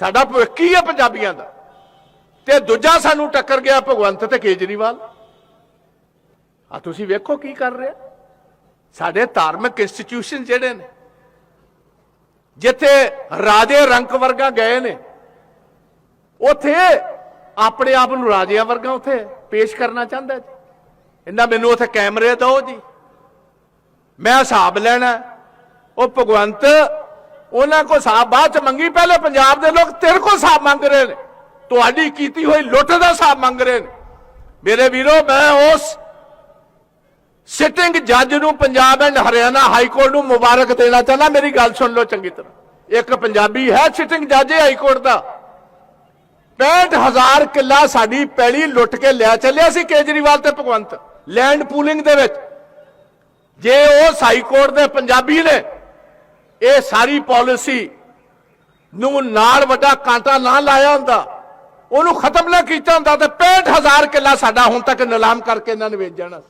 ਸਾਡਾ ਭਵਿੱਖ ਹੀ ਹੈ ਪੰਜਾਬੀਆਂ ਦਾ? ਤੇ ਦੂਜਾ ਸਾਨੂੰ ਟੱਕਰ ਗਿਆ ਭਗਵੰਤ ਤੇ ਕੇਜਰੀਵਾਲ। ਆ ਤੁਸੀਂ ਵੇਖੋ ਕੀ ਕਰ ਰਿਹਾ। ਸਾਡੇ ਧਾਰਮਿਕ ਇੰਸਟੀਟਿਊਸ਼ਨ ਜਿਹੜੇ ਨੇ, ਜਿੱਥੇ ਰਾਜੇ ਰੰਕ ਵਰਗਾ ਗਏ ਨੇ, ਉਥੇ ਆਪਣੇ ਆਪ ਨੂੰ ਰਾਜਿਆਂ ਵਰਗਾ ਉਥੇ ਪੇਸ਼ ਕਰਨਾ ਚਾਹੁੰਦਾ ਜੀ। ਇਹਨਾਂ ਮੈਨੂੰ ਉਥੇ ਕੈਮਰੇ ਦਿਓ ਜੀ। ਮੈਂ ਹਿਸਾਬ ਲੈਣਾ, ਉਹ ਭਗਵੰਤ ਉਹਨਾਂ ਕੋ ਹਿਸਾਬ ਬਾਅਦ ਚ ਮੰਗੀ, ਪਹਿਲੇ ਪੰਜਾਬ ਦੇ ਲੋਕ ਤੇਰੇ ਕੋ ਹਿਸਾਬ ਮੰਗ ਰਹੇ ਨੇ। ਤੁਹਾਡੀ ਕੀਤੀ ਹੋਈ ਲੁੱਟ ਦਾ ਹਿਸਾਬ ਮੰਗ ਰਹੇ ਨੇ। ਮੇਰੇ ਵੀਰੋ, ਮੈਂ ਉਸ ਸਿਟਿੰਗ ਜੱਜ ਨੂੰ Punjab and Haryana high court ਨੂੰ ਮੁਬਾਰਕ ਦੇਣਾ ਚਾਹੁੰਦਾ। ਮੇਰੀ ਗੱਲ ਸੁਣ ਲਓ ਚੰਗੀ ਤਰ੍ਹਾਂ। ਇੱਕ ਪੰਜਾਬੀ ਹੈ ਸਿਟਿੰਗ ਜੱਜ ਹਾਈ ਕੋਰਟ ਦਾ। 65000 ਕਿੱਲਾ ਸਾਡੀ ਪੈਲੀ ਲੁੱਟ ਕੇ ਲਿਆ ਚੱਲਿਆ ਸੀ ਕੇਜਰੀਵਾਲ ਤੇ ਭਗਵੰਤ ਲੈਂਡ ਪੂਲਿੰਗ ਦੇ ਵਿੱਚ। ਜੇ ਉਹ ਹਾਈ ਕੋਰਟ ਦੇ ਪੰਜਾਬੀ ਨੇ ਇਹ ਸਾਰੀ ਪਾਲਿਸੀ ਨੂੰ ਨਾਲ ਵੱਡਾ ਕਾਂਟਾ ਨਾ ਲਾਇਆ ਹੁੰਦਾ। ਉਹਨੂੰ ਖਤਮ ਨਾ ਕੀਤਾ ਹੁੰਦਾ ਤੇ 65000 ਕਿੱਲਾ ਸਾਡਾ ਹੁਣ ਤੱਕ ਨਿਲਾਮ ਕਰਕੇ ਇਹਨਾਂ ਨੇ ਵੇਚ ਜਾਣਾ।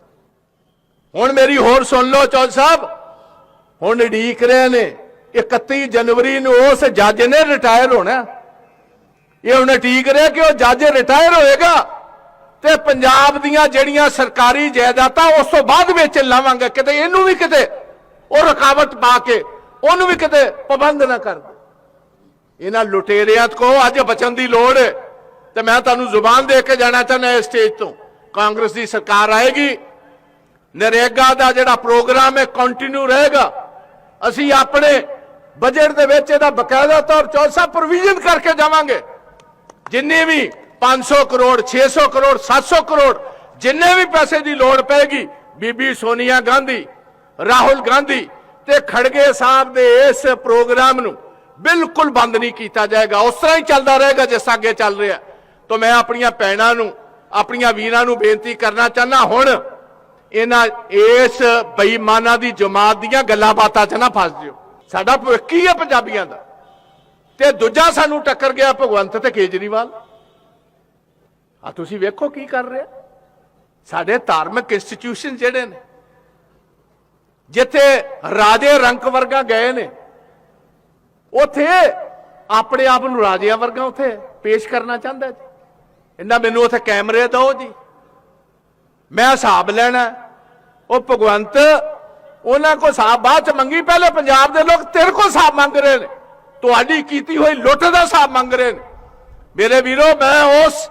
ਹੁਣ ਮੇਰੀ ਹੋਰ ਸੁਣ ਲਓ ਚੌਲ ਸਾਹਿਬ, ਹੁਣ ਢੀਕ ਰਹੇ ਨੇ 31 ਜਨਵਰੀ ਨੂੰ ਉਸ ਜੱਜ ਨੇ ਰਿਟਾਇਰ ਹੋਣਾ। ਇਹ ਹੁਣ ਠੀਕ ਰਿਹਾ ਕਿ ਉਹ ਜੱਜ ਰਿਟਾਇਰ ਹੋਏਗਾ ਤੇ ਪੰਜਾਬ ਦੀਆਂ ਜਿਹੜੀਆਂ ਸਰਕਾਰੀ ਜਾਇਦਾਦਾਂ ਉਸ ਤੋਂ ਬਾਅਦ ਵੇਚ ਲਾਵਾਂਗੇ, ਕਿਤੇ ਇਹਨੂੰ ਵੀ ਕਿਤੇ ਉਹ ਰੁਕਾਵਟ ਪਾ ਕੇ ਉਹਨੂੰ ਵੀ ਕਿਤੇ ਪਾਬੰਦ ਨਾ ਕਰ ਇਹਨਾਂ ਲੁਟੇਰਿਆਂ ਕੋ ਅੱਜ ਬਚਣ ਦੀ ਲੋੜ ਹੈ। ਤੇ ਮੈਂ ਤੁਹਾਨੂੰ ਜ਼ੁਬਾਨ ਦੇ ਕੇ ਜਾਣਾ ਚਾਹੁੰਦਾ ਇਸ ਸਟੇਜ ਤੋਂ। ਕਾਂਗਰਸ ਦੀ ਸਰਕਾਰ ਆਏਗੀ। ਨਰੇਗਾ ਦਾ ਜਿਹੜਾ ਪ੍ਰੋਗਰਾਮ ਹੈ ਕੰਟੀਨਿਊ ਰਹੇਗਾ। ਅਸੀਂ ਆਪਣੇ ਬਜਟ ਦੇ ਵਿੱਚ ਇਹਦਾ ਬਕਾਇਦਾ ਤੌਰ ਚੌਸਾ ਪ੍ਰੋਵੀਜ਼ਨ ਕਰਕੇ ਜਾਵਾਂਗੇ। ਜਿੰਨੇ ਵੀ 500 ਕਰੋੜ 600 ਕਰੋੜ 700 ਕਰੋੜ, ਜਿੰਨੇ ਵੀ ਪੈਸੇ ਦੀ ਲੋੜ ਪੈਗੀ ਬੀਬੀ ਸੋਨੀਆ ਗਾਂਧੀ, ਰਾਹੁਲ ਗਾਂਧੀ ਤੇ ਖੜਗੇ ਸਾਹਿਬ ਦੇ ਇਸ ਪ੍ਰੋਗਰਾਮ ਨੂੰ ਬਿਲਕੁਲ ਬੰਦ ਨਹੀਂ ਕੀਤਾ ਜਾਏਗਾ। ਉਸ ਤਰ੍ਹਾਂ ਹੀ ਚੱਲਦਾ ਰਹੇਗਾ ਜਿਸ ਅੱਗੇ ਚੱਲ ਰਿਹਾ। ਤਾਂ ਮੈਂ ਆਪਣੀਆਂ ਭੈਣਾਂ ਨੂੰ, ਆਪਣੀਆਂ ਵੀਰਾਂ ਨੂੰ ਬੇਨਤੀ ਕਰਨਾ ਚਾਹਨਾ ਹੁਣ, ਇਹਨਾਂ ਇਸ ਬੇਈਮਾਨਾਂ ਦੀ ਜਮਾਤ ਦੀਆਂ ਗੱਲਾਂ ਬਾਤਾਂ 'ਚ ਨਾ ਫਸ ਜਿਓ। ਸਾਡਾ ਭਵਿੱਖ ਹੀ ਹੈ ਪੰਜਾਬੀਆਂ ਦਾ। ਤੇ ਦੂਜਾ ਸਾਨੂੰ ਟੱਕਰ ਗਿਆ ਭਗਵੰਤ ਤੇ ਕੇਜਰੀਵਾਲ। ਆ ਤੁਸੀਂ ਵੇਖੋ ਕੀ ਕਰ ਰਿਹਾ। ਸਾਡੇ ਧਾਰਮਿਕ ਇੰਸਟੀਟਿਊਸ਼ਨ ਜਿਹੜੇ ਨੇ ਜਿੱਥੇ ਰਾਜੇ ਰੰਕ ਵਰਗਾ ਗਏ ਨੇ, ਉਥੇ ਆਪਣੇ ਆਪ ਨੂੰ ਰਾਜਿਆਂ ਵਰਗਾ ਉਥੇ ਪੇਸ਼ ਕਰਨਾ ਚਾਹੁੰਦਾ ਜੀ। ਇਹਨਾਂ ਮੈਨੂੰ ਉਥੇ ਕੈਮਰੇ ਦਿਓ ਜੀ। ਮੈਂ ਹਿਸਾਬ ਲੈਣਾ, ਉਹ ਭਗਵੰਤ ਉਹਨਾਂ ਕੋ ਹਿਸਾਬ ਬਾਅਦ ਚ ਮੰਗੀ, ਪਹਿਲੇ ਪੰਜਾਬ ਦੇ ਲੋਕ ਤੇਰੇ ਕੋ ਹਿਸਾਬ ਮੰਗ ਰਹੇ ਨੇ। ਤੁਹਾਡੀ ਕੀਤੀ ਹੋਈ ਲੁੱਟ ਦਾ ਹਿਸਾਬ ਮੰਗ ਰਹੇ ਨੇ। ਮੇਰੇ ਵੀਰੋ, ਮੈਂ ਉਸ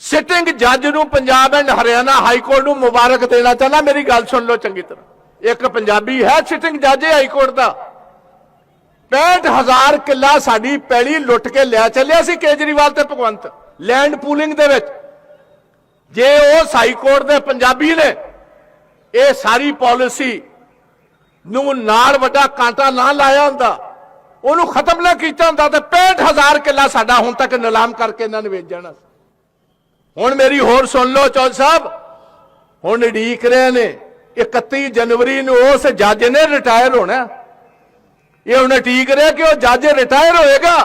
ਸਿਟਿੰਗ ਜੱਜ ਨੂੰ Punjab and Haryana high court ਨੂੰ ਮੁਬਾਰਕ ਦੇਣਾ ਚਾਹੁੰਦਾ, ਮੇਰੀ ਗੱਲ ਸੁਣ ਲਓ ਚੰਗੀ ਤਰ੍ਹਾਂ। ਇੱਕ ਪੰਜਾਬੀ ਹੈ ਸਿਟਿੰਗ ਜੱਜ ਹਾਈ ਕੋਰਟ ਦਾ। 65000 ਕਿੱਲਾ ਸਾਡੀ ਪੈਲੀ ਲੁੱਟ ਕੇ ਲਿਆ ਚੱਲਿਆ ਸੀ ਕੇਜਰੀਵਾਲ ਤੇ ਭਗਵੰਤ ਲੈਂਡ ਪੂਲਿੰਗ ਦੇ ਵਿੱਚ। ਜੇ ਉਹ ਹਾਈ ਕੋਰਟ ਦੇ ਪੰਜਾਬੀ ਨੇ ਇਹ ਸਾਰੀ ਪਾਲਿਸੀ ਨੂੰ ਨਾਲ ਵੱਡਾ ਕਾਂਟਾ ਨਾ ਲਾਇਆ ਹੁੰਦਾ, ਉਹਨੂੰ ਖਤਮ ਨਾ ਕੀਤਾ ਹੁੰਦਾ, ਤੇ 65000 ਕਿੱਲਾ ਸਾਡਾ ਹੁਣ ਤੱਕ ਨਿਲਾਮ ਕਰਕੇ ਇਹਨਾਂ ਨੇ ਵੇਚ ਜਾਣਾ ਸੀ। ਹੁਣ ਮੇਰੀ ਹੋਰ ਸੁਣ ਲਓ ਚੌਲ ਸਾਹਿਬ। ਹੁਣ ਢੀਕ ਰਹੇ ਨੇ 31 ਜਨਵਰੀ ਨੂੰ ਉਸ ਜੱਜ ਨੇ ਰਿਟਾਇਰ ਹੋਣਾ। ਇਹ ਹੁਣ ਠੀਕ ਰਿਹਾ ਕਿ ਉਹ ਜੱਜ ਰਿਟਾਇਰ ਹੋਏਗਾ।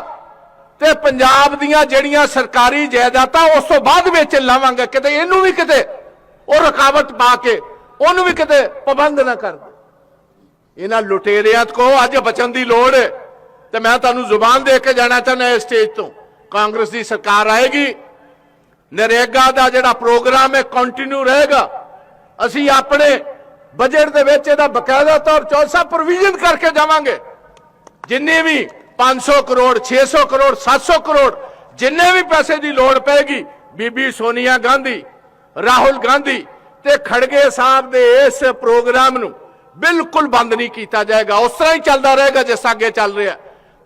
ਤੇ ਪੰਜਾਬ ਦੀਆਂ ਜਿਹੜੀਆਂ ਸਰਕਾਰੀ ਜਾਇਦਾਦਾਂ ਉਸ ਤੋਂ ਬਾਅਦ ਵਿੱਚ ਲਾਵਾਂਗੇ, ਕਿਤੇ ਇਹਨੂੰ ਵੀ ਕਿਤੇ ਉਹ ਰੁਕਾਵਟ ਪਾ ਕੇ, ਉਹਨੂੰ ਵੀ ਕਿਤੇ ਪਾਬੰਦ ਨਾ ਕਰ ਇਹਨਾਂ ਲੁਟੇਰਿਆਂ ਕੋ ਅੱਜ ਬਚਣ ਦੀ ਲੋੜ ਹੈ। ਤੇ ਮੈਂ ਤੁਹਾਨੂੰ ਜ਼ੁਬਾਨ ਦੇ ਕੇ ਜਾਣਾ ਚਾਹੁੰਦਾ ਇਸ ਸਟੇਜ ਤੋਂ। ਕਾਂਗਰਸ ਦੀ ਸਰਕਾਰ ਆਏਗੀ। ਨਰੇਗਾ ਦਾ ਜਿਹੜਾ ਪ੍ਰੋਗਰਾਮ ਹੈ ਕੰਟੀਨਿਊ ਰਹੇਗਾ। ਅਸੀਂ ਆਪਣੇ ਬਜਟ ਦੇ ਵਿੱਚ ਇਹਦਾ ਬਕਾਇਦਾ ਤੌਰ ਚੌਸਾ ਪ੍ਰੋਵੀਜ਼ਨ ਕਰਕੇ ਜਾਵਾਂਗੇ। ਜਿੰਨੇ ਵੀ 500 ਕਰੋੜ 600 ਕਰੋੜ 700 ਕਰੋੜ, ਜਿੰਨੇ ਵੀ ਪੈਸੇ ਦੀ ਲੋੜ ਪੈਗੀ ਬੀਬੀ ਸੋਨੀਆ ਗਾਂਧੀ, ਰਾਹੁਲ ਗਾਂਧੀ ਤੇ ਖੜਗੇ ਸਾਹਿਬ ਦੇ ਇਸ ਪ੍ਰੋਗਰਾਮ ਨੂੰ ਬਿਲਕੁਲ ਬੰਦ ਨਹੀਂ ਕੀਤਾ ਜਾਏਗਾ। ਉਸ ਤਰ੍ਹਾਂ ਹੀ ਚੱਲਦਾ ਰਹੇਗਾ ਜਿਸ ਅੱਗੇ ਚੱਲ ਰਿਹਾ।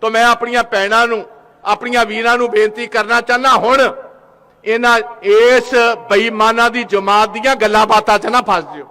ਤਾਂ ਮੈਂ ਆਪਣੀਆਂ ਭੈਣਾਂ ਨੂੰ, ਆਪਣੀਆਂ ਵੀਰਾਂ ਨੂੰ ਬੇਨਤੀ ਕਰਨਾ ਚਾਹਨਾ ਹੁਣ ਇਹਨਾਂ ਇਸ ਬੇਈਮਾਨਾਂ ਦੀ ਜਮਾਤ ਦੀਆਂ ਗੱਲਾਂ ਬਾਤਾਂ 'ਚ ਨਾ ਫਸ ਜਿਓ।